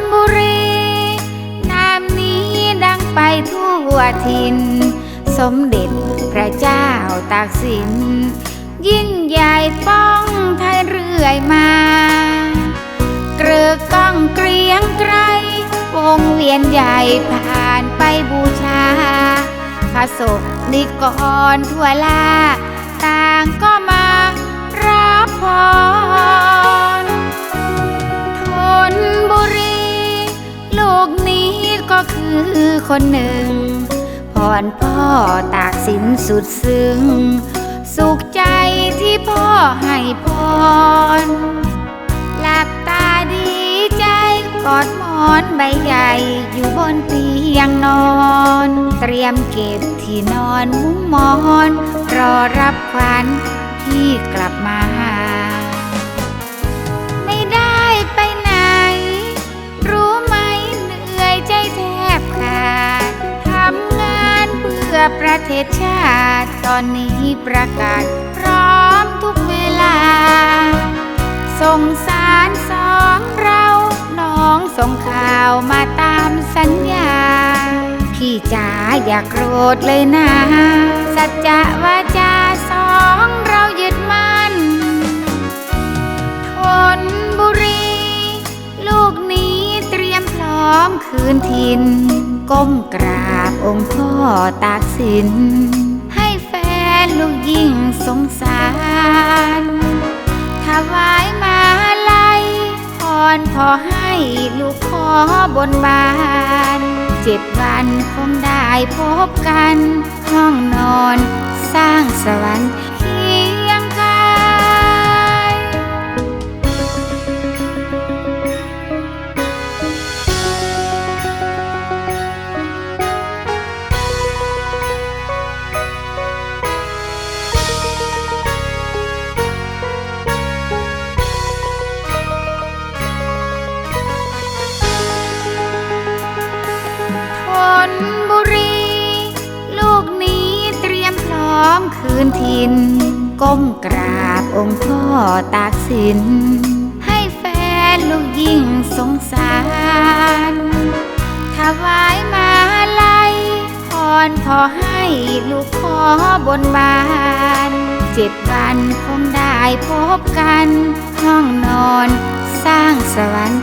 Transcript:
นบุรีน้ำนี้ดังไปทั่วทิน สมเด็จพระเจ้าตากสิน ยิ่งใหญ่ป้องไทยเรื่อยมา เกลือก้องเกรียงไกรวงเวียนใหญ่ผ่านไปบูชาพระศกนิกรทั่วลา ต่างก็มารับพร คือคนหนึ่งพรพ่อตากสินสุดซึ้ง สุขใจที่พ่อให้พร หลับตาดีใจกอดหมอนใบใหญ่อยู่บนเตียงนอน เตรียมเก็บที่นอนมุ้งหมอน รอรับขวัญที่กลับมา ประเทศชาติตอนนี้ประกาศพร้อมทุกเวลา ส่งสารสองเราน้องส่งข่าวมาตามสัญญา พี่จ๋าอย่าโกรธเลยนะ สัจจะวาจาสองเรายึดมั่นทนบุรี ลูกนี้เตรียมพร้อมคืนถิ่นก้มกรา บองค์พ่อตากสิน ให้แฟนลูกยิ่งสงสารถวายมาลัยพรขอให้ลูกขอบนบานเจ็ดวันคงได้พบกัน ห้องนอนสร้างสวรรค์ ร้นถิ่นก้มกราบองค์พ่อตากสิน ให้แฟนลูกยิ่งสงสาร ถวายมาลัยพรขอให้ลูกขอบนบานเจ็ดวันคงได้พบกัน ห้องนอนสร้างสวรรค์